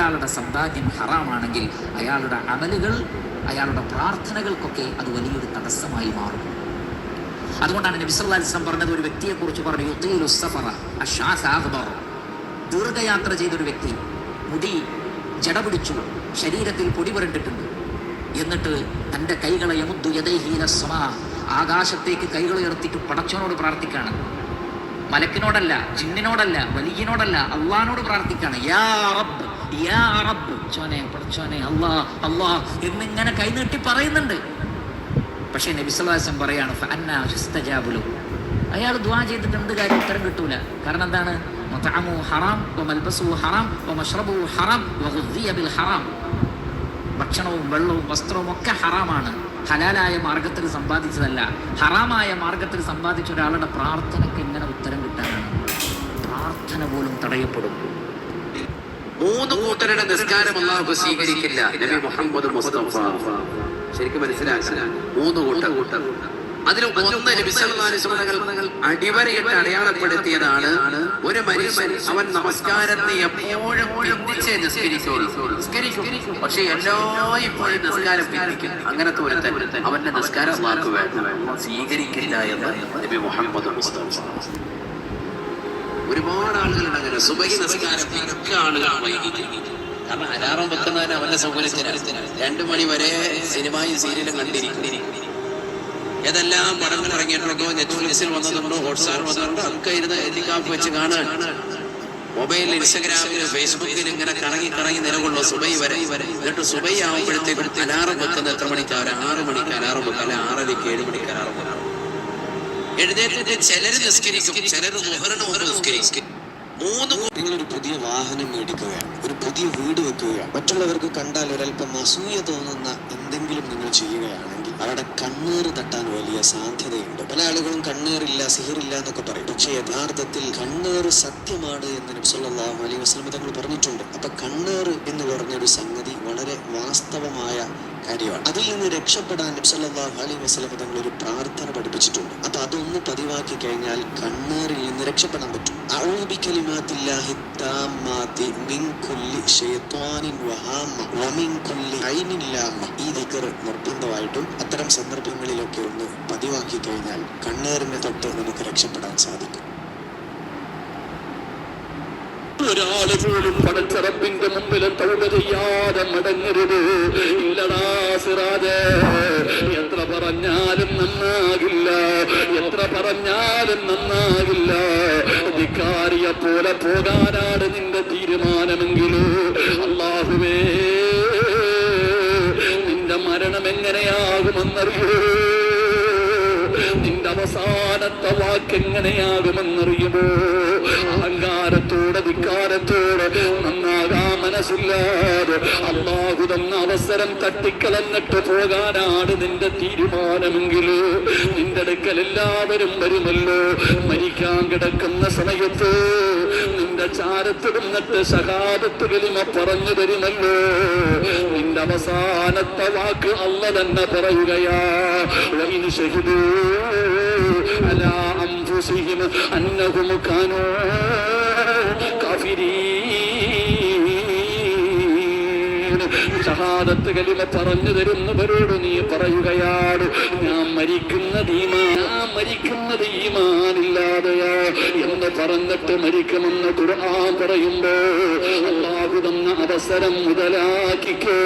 അയാളുടെ സമ്പാദ്യം ഹറാമാണെങ്കിൽ അയാളുടെ അമലുകൾ അയാളുടെ പ്രാർത്ഥനകൾക്കൊക്കെ അത് വലിയൊരു തടസ്സമായി മാറും. അതുകൊണ്ടാണ് നബി വസല്ലം പറഞ്ഞത് ഒരു വ്യക്തിയെക്കുറിച്ച് പറഞ്ഞു യുത്തീലു സഫറ അശ്ശാസ് അഖ്ബർ ദീർഘയാത്ര ചെയ്തൊരു വ്യക്തി മുടി ജട പിടിച്ചു ശരീരത്തിൽ പൊടി പുരണ്ടിട്ടുണ്ട്. എന്നിട്ട് തന്റെ കൈകളെ യമുദ്ദു യദൈഹീല സമ ആകാശത്തേക്ക് കൈകൾ ഉയർത്തിയിട്ട് പടച്ചവനോട് പ്രാർത്ഥിക്കുകയാണ്. മലക്കിനോടല്ല ജിന്നിനോടല്ല വലിയനോടല്ല അള്ളഹാനോട് പ്രാർത്ഥിക്കുകയാണ്. യാ റബ്ബ് എന്നിങ്ങനെ കൈനീട്ടി പറയുന്നുണ്ട്. പക്ഷേ നബിസ്വലാസം പറയാണ് അയാൾ ദ്വാ ചെയ്തിട്ട് എന്ത് കാര്യം? ഉത്തരം കിട്ടൂല. കാരണം എന്താണ്? ഹറാം ഹറാം ഹറാം ബിൽ ഹറാം. ഭക്ഷണവും വെള്ളവും വസ്ത്രവും ഒക്കെ ഹറാമാണ്. ഹലാലായ മാർഗത്തിൽ സമ്പാദിച്ചതല്ല. ഹറാമായ മാർഗത്തിൽ സമ്പാദിച്ച ഒരാളുടെ പ്രാർത്ഥനയ്ക്ക് എങ്ങനെ ഉത്തരം കിട്ടാനാണ്? പ്രാർത്ഥന പോലും തടയപ്പെടും. മൂന്ന് കൂട്ടരുടെ നിസ്കാരം അള്ളാഹു സ്വീകരിക്കില്ല. നബി മുഹമ്മദ് മുസ്തഫ. ശരിക്കും മനസ്സിലാക്കാൻ. മൂന്ന് കൂട്ട. കൂട്ടർ അതിൽ ഒന്ന് നബി സല്ലല്ലാഹു അലൈഹി തങ്ങൾ അടിവരയിട്ട് അടയാളപ്പെടുത്തിയതാണ്. ഒരു മനുഷ്യൻ അവൻ നമസ്കാരത്തെ എപ്പോഴും പിന്തിച്ച് നിസ്കരിക്കും. പക്ഷെ എല്ലായ്പ്പോഴും നിസ്കാരം പിന്തിക്കും. അങ്ങനത്തെ ഒരു അവന്റെ നിസ്കാരം അള്ളാഹു വേണം സ്വീകരിക്കില്ല എന്ന് നബി മുഹമ്മദ് മുസ്തഫ. ഒരുപാട് ആളുകളുണ്ട് അങ്ങനെ സുബഹി നമസ്കാരം ആളുകൾ കാരണം അലാറം വെക്കുന്നതിന് അവന്റെ സൗകര്യത്തിന്. രണ്ടു മണി വരെ സിനിമയും സീരിയലും കണ്ടിരിക്കും. ഏതെല്ലാം പടങ്ങൾ ഇറങ്ങിയിട്ടുണ്ടോ നെറ്റ്ഫ്ലിക്സിൽ വന്നതുണ്ടോ ഹോട്ട്സ്റ്റാർ വന്നതുണ്ടോ ഒക്കെ ഇരുന്ന് എത്തിക്കാപ്പ് വെച്ച് കാണാൻ. മൊബൈലിൽ ഇൻസ്റ്റഗ്രാമിൽ ഫേസ്ബുക്കിൽ ഇങ്ങനെ കറങ്ങി കറങ്ങി നിലകൊള്ളു സുബൈ വരെ. എന്നിട്ട് സുബൈ ആവുമ്പോഴത്തേക്കും അലാറം വെക്കുന്നത് എത്ര മണിക്കാർ ആറ് മണിക്ക് അലാറം വെക്കുക അല്ലെ ആറരയ്ക്ക് ഏഴ് മണിക്ക് അലാറം വെക്കുക എഴുന്നേറ്റിട്ട് ചിലർ നിസ്കരിക്കും ചിലർ നിസ്കരിക്കും. മൂന്ന് പുതിയ വാഹനം മേടിക്കുകയാണ് ഒരു പുതിയ വീട് വെക്കുകയാണ്. മറ്റുള്ളവർക്ക് കണ്ടാൽ ഒരല്പം അസൂയ തോന്നുന്ന എന്തെങ്കിലും നിങ്ങൾ ചെയ്യുകയാണെങ്കിൽ അവരുടെ കണ്ണേറ് തട്ടാൻ വലിയ സാധ്യതയുണ്ട്. പല ആളുകളും കണ്ണേറില്ല സിഹിറില്ല എന്നൊക്കെ പറയും. പക്ഷേ യഥാർത്ഥത്തിൽ കണ്ണേറ് സത്യമാണ് എന്ന് നബ്സല്ലാഹു അലൈഹി വസ്ലം തങ്ങൾ പറഞ്ഞിട്ടുണ്ട്. അപ്പൊ കണ്ണേറ് എന്ന് പറഞ്ഞൊരു സംഗതി വളരെ വാസ്തവമായ കാര്യമാണ്. അതിൽ നിന്ന് രക്ഷപ്പെടാൻ നബ്സല്ലാഹു അലൈഹി വസ്ലം തങ്ങൾ ഒരു പ്രാർത്ഥന അതൊന്ന് പതിവാക്കി കഴിഞ്ഞാൽ കണ്ണേറിൽ നിന്ന് രക്ഷപ്പെടാൻ പറ്റും. നിർബന്ധമായിട്ടും അത്തരം സന്ദർഭങ്ങളിലൊക്കെ ഒന്ന് പതിവാക്കി കഴിഞ്ഞാൽ കണ്ണേറിനെ തൊട്ട് നമുക്ക് രക്ഷപ്പെടാൻ സാധിക്കും. ഒരാൾ പോലും പടച്ചറപ്പിന്റെ മുമ്പിൽ തൗത ചെയ്യാതെ മടങ്ങരുത്. ഇല്ലടാ സിറാജേ പറഞ്ഞാലും നന്നാകില്ല. എത്ര പറഞ്ഞാലും നന്നാകില്ല. ധിക്കാരിയെ പോലെ പോകാനാണ് നിന്റെ തീരുമാനമെങ്കിലോ. അള്ളാഹുവേ നിന്റെ മരണം എങ്ങനെയാകുമെന്നറിയോ. നിന്റെ അവസാനത്തെ വാക്ക് റസൂല്ലാരെ അള്ളാഹു തന്ന അവസരം തട്ടിക്കളഞ്ഞിട്ട് പോകാനാണ് നിന്റെ തീരുമാനമെങ്കിൽ നിന്റെ അടുക്കൽ എല്ലാവരും വരുമല്ലോ. മരിക്കാൻ കിടക്കുന്ന സമയത്ത് നിന്റെ ചാരത്ത് നിന്നിട്ട് സഹാദത്ത് പറഞ്ഞു തരുമല്ലോ. നിന്റെ അവസാനത്തെ വാക്ക് അല്ല തന്നെ പറയുകയാ. ശഹിദൂ അലാ ഷഹാദത്ത് കലിമ പറഞ്ഞു തരുന്നവരോട് നീ പറയുകയാണ് ഞാൻ മരിക്കുന്നത് ഈമാ ഞാൻ മരിക്കുന്നത് ഈമാനില്ലാതെയാ എന്ന് പറഞ്ഞിട്ട് മരിക്കുമെന്ന് ഖുർആൻ പറയുമ്പോ അള്ളാഹു തന്ന അവസരം മുതലാക്കിക്കോ.